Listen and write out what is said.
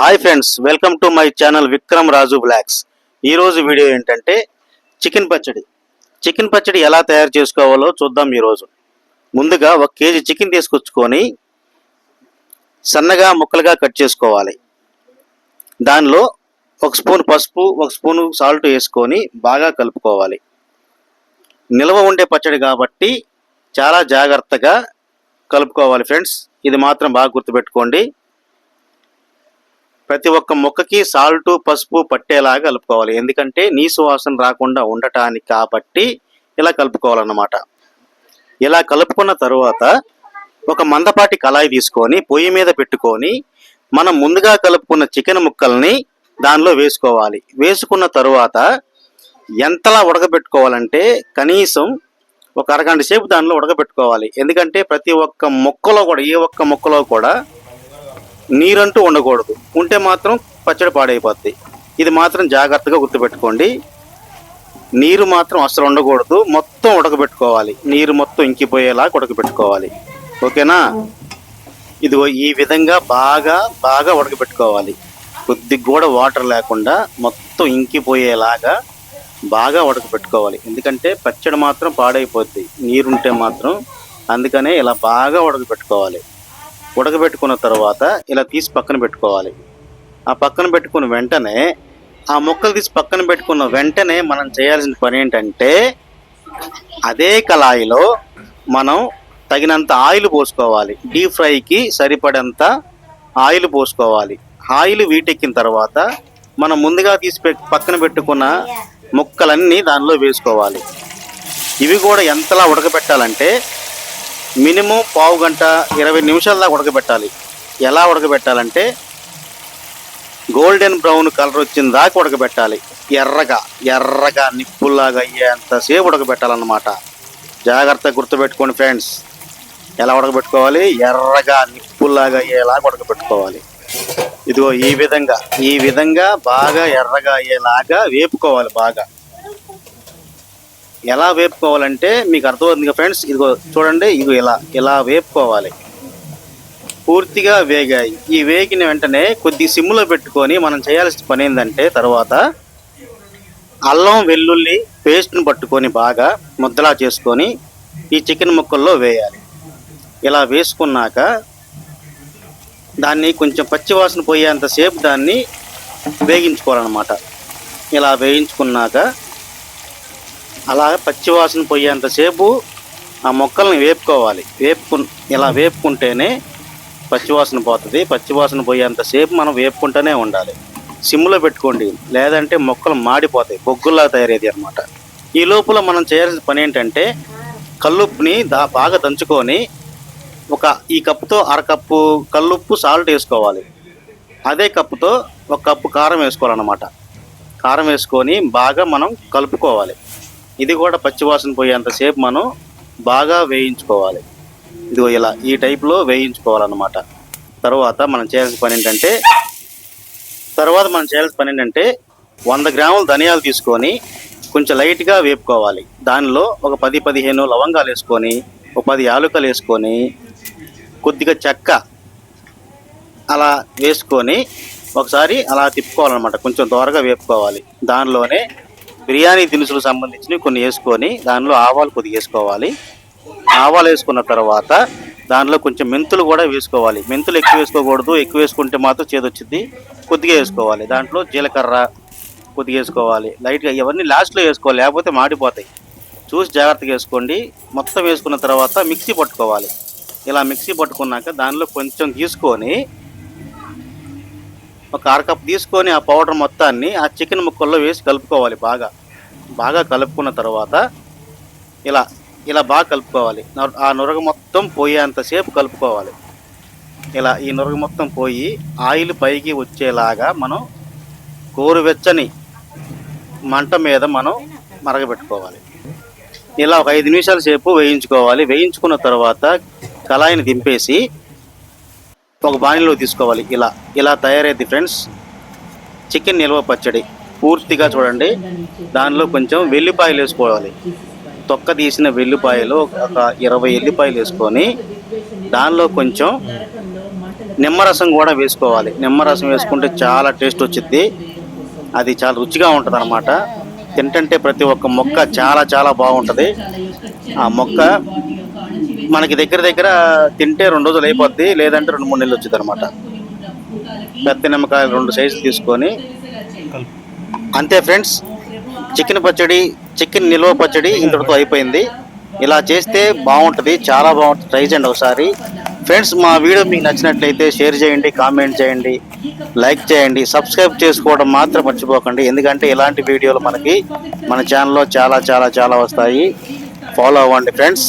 Hi friends welcome to my channel Vikram Raju blogs. ఈరోజు video ఏంటంటే chicken పచ్చడి. Chicken పచ్చడి ఎలా తయారు చేసుకోవాలో చూద్దాం ఈరోజు ముందుగా ఒక కేజీ చికెన్ తీసుకొచ్చుకొని సన్నగా ముక్కలుగా కట్ చేసుకోవాలి. దానిలో ఒక స్పూన్ పసుపు ఒక స్పూన్ సాల్ట్ వేసుకొని బాగా కలుపుకోవాలి. నిల్వ ఉండే పచ్చడి కాబట్టి చాలా జాగ్రత్తగా కలుపుకోవాలి ఫ్రెండ్స్. ఇది మాత్రం బాగా గుర్తుపెట్టుకోండి. ప్రతి ఒక్క మొక్కకి సాల్ట్ పసుపు పట్టేలాగా కలుపుకోవాలి. ఎందుకంటే నీసు వాసన రాకుండా ఉండటానికి కాబట్టి ఇలా కలుపుకోవాలన్నమాట. ఇలా కలుపుకున్న తరువాత ఒక మందపాటి కళాయి తీసుకొని పొయ్యి మీద పెట్టుకొని మనం ముందుగా కలుపుకున్న చికెన్ ముక్కల్ని దానిలో వేసుకోవాలి. వేసుకున్న తరువాత ఎంతలా ఉడకబెట్టుకోవాలంటే కనీసం ఒక అరగంట సేపు దానిలో ఉడకబెట్టుకోవాలి. ఎందుకంటే ప్రతి ఒక్క మొక్కలో కూడా ఏ ఒక్క మొక్కలో కూడా నీరంటూ ఉండకూడదు. ఉంటే మాత్రం పచ్చడి పాడైపోద్ది. ఇది మాత్రం జాగ్రత్తగా గుర్తుపెట్టుకోండి. నీరు మాత్రం అసలు ఉండకూడదు. మొత్తం ఉడకబెట్టుకోవాలి. నీరు మొత్తం ఇంకిపోయేలాగా ఉడకబెట్టుకోవాలి. ఓకేనా? ఇదిగో ఈ విధంగా బాగా బాగా ఉడకబెట్టుకోవాలి. కొద్దిగా కూడా వాటర్ లేకుండా మొత్తం ఇంకిపోయేలాగా బాగా ఉడకబెట్టుకోవాలి. ఎందుకంటే పచ్చడి మాత్రం పాడైపోద్ది. నీరుంటే మాత్రం. అందుకనే ఇలా బాగా ఉడకబెట్టుకోవాలి. ఉడకబెట్టుకున్న తర్వాత ఇలా తీసి పక్కన పెట్టుకోవాలి. ఆ పక్కన పెట్టుకున్న వెంటనే ఆ ముక్కలు తీసి పక్కన పెట్టుకున్న వెంటనే మనం చేయాల్సిన పని ఏంటంటే అదే కళాయిలో మనం తగినంత ఆయిల్ పోసుకోవాలి. డీప్ ఫ్రైకి సరిపడంత ఆయిల్ పోసుకోవాలి. ఆయిల్ వీటెక్కిన తర్వాత మనం ముందుగా తీసి పక్కన పెట్టుకున్న ముక్కలన్నీ దానిలో వేసుకోవాలి. ఇవి కూడా ఎంతలా ఉడకబెట్టాలంటే మినిమం పావు గంట ఇరవై నిమిషాల దాకా ఉడకబెట్టాలి. ఎలా ఉడకబెట్టాలంటే గోల్డెన్ బ్రౌన్ కలర్ వచ్చిన దాకా ఉడకబెట్టాలి. ఎర్రగా ఎర్రగా నిప్పుల్లాగా అయ్యేంతసేపు ఉడకబెట్టాలన్నమాట. జాగ్రత్త గుర్తుపెట్టుకోండి ఫ్రెండ్స్. ఎలా ఉడకబెట్టుకోవాలి? ఎర్రగా నిప్పుల్లాగా అయ్యేలాగా ఉడకబెట్టుకోవాలి. ఇదిగో ఈ విధంగా ఈ విధంగా బాగా ఎర్రగా అయ్యేలాగా వేపుకోవాలి బాగా. ఎలా వేపుకోవాలంటే మీకు అర్థమవుతుంది ఫ్రెండ్స్? ఇదిగో చూడండి ఇదిగో ఇలా ఇలా వేపుకోవాలి. పూర్తిగా వేగాయి. ఈ వేగిన వెంటనే కొద్ది సిమ్లో పెట్టుకొని మనం చేయాల్సిన పని ఏంటంటే తర్వాత అల్లం వెల్లుల్లి పేస్ట్ని పట్టుకొని బాగా ముద్దలా చేసుకొని ఈ చికెన్ ముక్కల్లో వేయాలి. ఇలా వేసుకున్నాక దాన్ని కొంచెం పచ్చివాసన పోయేంతసేపు దాన్ని వేగించుకోవాలన్నమాట. ఇలా వేయించుకున్నాక అలా పచ్చివాసన పోయేంతసేపు ఆ మొక్కల్ని వేపుకోవాలి. వేపుకు ఇలా వేపుకుంటేనే పచ్చివాసన పోతుంది. పచ్చివాసన పోయేంతసేపు మనం వేపుకుంటూనే ఉండాలి. సిమ్లో పెట్టుకోండి. లేదంటే మొక్కలు మాడిపోతాయి. బొగ్గుల్లా తయారయ్యేది అనమాట ఈ లోపల మనం చేయాల్సిన పని ఏంటంటే కల్లుప్పుని దా బాగా దంచుకొని ఒక ఈ కప్పుతో అరకప్పు కల్లుప్పు సాల్ట్ వేసుకోవాలి. అదే కప్పుతో ఒక కప్పు కారం వేసుకోవాలన్నమాట. కారం వేసుకొని బాగా మనం కలుపుకోవాలి. ఇది కూడా పచ్చివాసన పోయేంతసేపు మనం బాగా వేయించుకోవాలి. ఇదిగో ఇలా ఈ టైప్లో వేయించుకోవాలన్నమాట. తర్వాత మనం చేయాల్సిన పని ఏంటంటే తర్వాత మనం చేయాల్సిన పని ఏంటంటే వంద గ్రాముల ధనియాలు తీసుకొని కొంచెం లైట్గా వేపుకోవాలి. దానిలో ఒక పది పదిహేను లవంగాలు వేసుకొని ఒక పది యాలకులు వేసుకొని కొద్దిగా చెక్క అలా వేసుకొని ఒకసారి అలా తిప్పుకోవాలన్నమాట. కొంచెం దోరగా వేపుకోవాలి. దానిలోనే బిర్యానీ దినుసులకు సంబంధించినవి కొన్ని వేసుకొని దానిలో ఆవాలు కొద్దిగా వేసుకోవాలి. ఆవాలు వేసుకున్న తర్వాత దానిలో కొంచెం మెంతులు కూడా వేసుకోవాలి. మెంతులు ఎక్కువ వేసుకోకూడదు. ఎక్కువ వేసుకుంటే మాత్రం చేదొచ్చింది కొద్దిగా వేసుకోవాలి. దాంట్లో జీలకర్ర కొద్దిగా వేసుకోవాలి. లైట్గా ఇవన్నీ లాస్ట్లో వేసుకోవాలి. లేకపోతే మాడిపోతాయి. చూసి జాగ్రత్తగా వేసుకోండి. మొత్తం వేసుకున్న తర్వాత మిక్సీ పట్టుకోవాలి. ఇలా మిక్సీ పట్టుకున్నాక దానిలో కొంచెం తీసుకొని ఒక అరకప్ తీసుకొని ఆ పౌడర్ మొత్తాన్ని ఆ చికెన్ ముక్కల్లో వేసి కలుపుకోవాలి బాగా. బాగా కలుపుకున్న తర్వాత ఇలా ఇలా బాగా కలుపుకోవాలి. ఆ నురగ మొత్తం పోయేంతసేపు కలుపుకోవాలి. ఇలా ఈ నురగ మొత్తం పోయి ఆయిల్ పైకి వచ్చేలాగా మనం గోరువెచ్చని మంట మీద మనం మరగబెట్టుకోవాలి. ఇలా ఒక ఐదు నిమిషాల సేపు వేయించుకోవాలి. వేయించుకున్న తర్వాత కళాయిని దింపేసి ఒక బాణీలో తీసుకోవాలి. ఇలా ఇలా తయారైంది ఫ్రెండ్స్. చికెన్ నిల్వ పచ్చడి. పూర్తిగా చూడండి. దానిలో కొంచెం వెల్లిపాయలు వేసుకోవాలి. తొక్క తీసిన వెల్లిపాయలు ఒక ఇరవై ఎల్లిపాయలు వేసుకొని దానిలో కొంచెం నిమ్మరసం కూడా వేసుకోవాలి. నిమ్మరసం వేసుకుంటే చాలా టేస్ట్ వచ్చింది అది చాలా రుచిగా ఉంటుంది అనమాట తింటంటే ప్రతి ఒక్క మొక్క చాలా చాలా బాగుంటుంది. ఆ మొక్క మనకి దగ్గర దగ్గర తింటే రెండు రోజులు అయిపోద్ది లేదంటే రెండు మూడు నెలలు వచ్చింది అనమాట పెద్ద నిమ్మకాయలు రెండు సైజులు తీసుకొని. అంతే ఫ్రెండ్స్ చికెన్ పచ్చడి చికెన్ నిల్వ పచ్చడి ఇంతటితో అయిపోయింది. ఇలా చేస్తే బాగుంటుంది చాలా బాగుంటుంది. ట్రై చేయండి ఒకసారి. ఫ్రెండ్స్ మా వీడియో మీకు నచ్చినట్లయితే షేర్ చేయండి కామెంట్ చేయండి లైక్ చేయండి సబ్స్క్రైబ్ చేసుకోవడం మాత్రం మర్చిపోకండి. ఎందుకంటే ఇలాంటి వీడియోలు మనకి మన ఛానల్లో చాలా చాలా చాలా వస్తాయి. ఫాలో అవ్వండి friends.